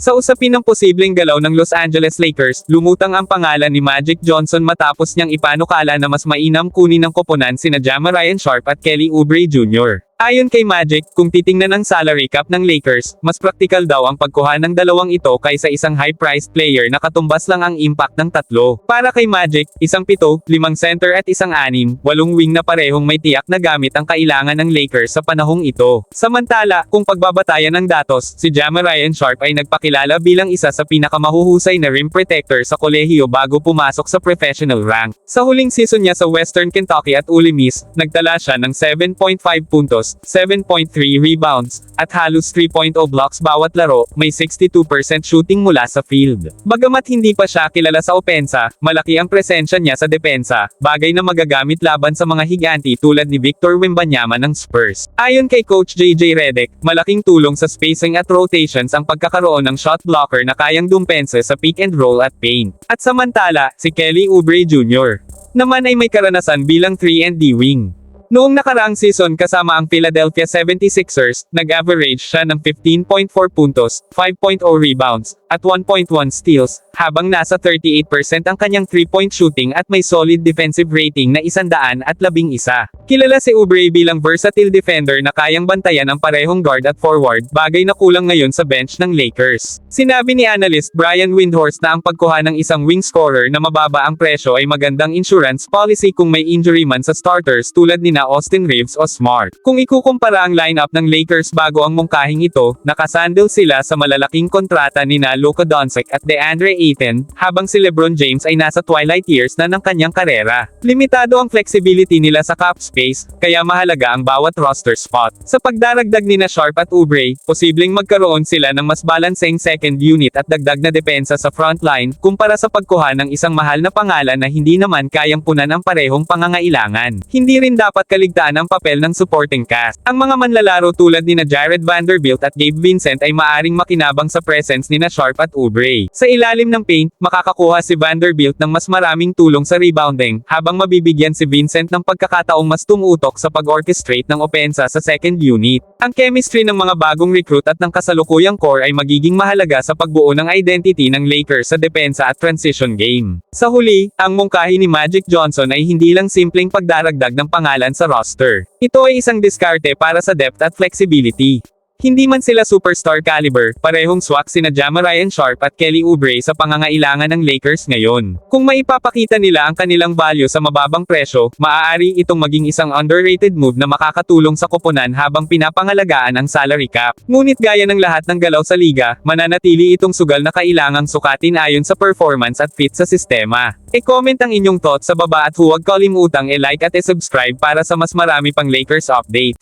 Sa usapin ng posibleng galaw ng Los Angeles Lakers, lumutang ang pangalan ni Magic Johnson matapos niyang ipanukala na mas mainam kunin ng koponan sina Jama Ryan Sharp at Kelly Oubre Jr. Ayon kay Magic, kung titingnan ang salary cap ng Lakers, mas praktikal daw ang pagkuha ng dalawang ito kaysa isang high-priced player na katumbas lang ang impact ng tatlo. Para kay Magic, isang pito, limang center at isang anim, walong wing na parehong may tiyak na gamit ang kailangan ng Lakers sa panahong ito. Samantala, kung pagbabatayan ng datos, si Jama Ryan Sharp ay nagpakilala bilang isa sa pinakamahuhusay na rim protector sa kolehiyo bago pumasok sa professional rank. Sa huling season niya sa Western Kentucky at Ole Miss, nagtala siya ng 7.5 puntos, 7.3 rebounds, at halos 3.0 blocks bawat laro, may 62% shooting mula sa field. Bagamat hindi pa siya kilala sa opensa, malaki ang presensya niya sa depensa, bagay na magagamit laban sa mga higanti tulad ni Victor Wembanyama ng Spurs. Ayon kay Coach JJ Redick, malaking tulong sa spacing at rotations ang pagkakaroon ng shot blocker na kayang dumpensa sa pick and roll at paint. At samantala, si Kelly Oubre Jr. naman ay may karanasan bilang 3 and D wing. Noong nakaraang season kasama ang Philadelphia 76ers, nag-average siya ng 15.4 puntos, 5.0 rebounds, at 1.1 steals, habang nasa 38% ang kanyang 3-point shooting at may solid defensive rating na 111. Kilala si Oubre bilang versatile defender na kayang bantayan ang parehong guard at forward, bagay na kulang ngayon sa bench ng Lakers. Sinabi ni analyst Brian Windhorst na ang pagkuha ng isang wing scorer na mababa ang presyo ay magandang insurance policy kung may injury man sa starters tulad ni na Austin Reeves o Smart. Kung ikukumpara ang lineup ng Lakers bago ang mungkahing ito, nakasandal sila sa malalaking kontrata ni na Luka Doncic at DeAndre Ayton, habang si LeBron James ay nasa twilight years na ng kanyang karera. Limitado ang flexibility nila sa cap space, kaya mahalaga ang bawat roster spot. Sa pagdaragdag ni na Sharp at Oubre, posibleng magkaroon sila ng mas balancing second unit at dagdag na depensa sa frontline, kumpara sa pagkuha ng isang mahal na pangalan na hindi naman kayang punan ang parehong pangangailangan. Hindi rin dapat kaligtaan ang papel ng supporting cast. Ang mga manlalaro tulad ni na Jared Vanderbilt at Gabe Vincent ay maaring makinabang sa presence ni na Sharp at Oubre. Sa ilalim ng paint, makakakuha si Vanderbilt ng mas maraming tulong sa rebounding, habang mabibigyan si Vincent ng pagkakataong mas tumutok sa pag-orchestrate ng opensa sa second unit. Ang chemistry ng mga bagong recruit at ng kasalukuyang core ay magiging mahalaga sa pagbuo ng identity ng Lakers sa depensa at transition game. Sa huli, ang mungkahi ni Magic Johnson ay hindi lang simpleng pagdaragdag ng pangalan sa roster. Ito ay isang diskarte para sa depth at flexibility. Hindi man sila superstar caliber, parehong swak sina Jama Ryan Sharp at Kelly Oubre sa pangangailangan ng Lakers ngayon. Kung maipapakita nila ang kanilang value sa mababang presyo, maaari itong maging isang underrated move na makakatulong sa koponan habang pinapangalagaan ang salary cap. Ngunit gaya ng lahat ng galaw sa liga, mananatili itong sugal na kailangang sukatin ayon sa performance at fit sa sistema. E-comment ang inyong thoughts sa baba at huwag kalimutang e-like at e-subscribe para sa mas marami pang Lakers update.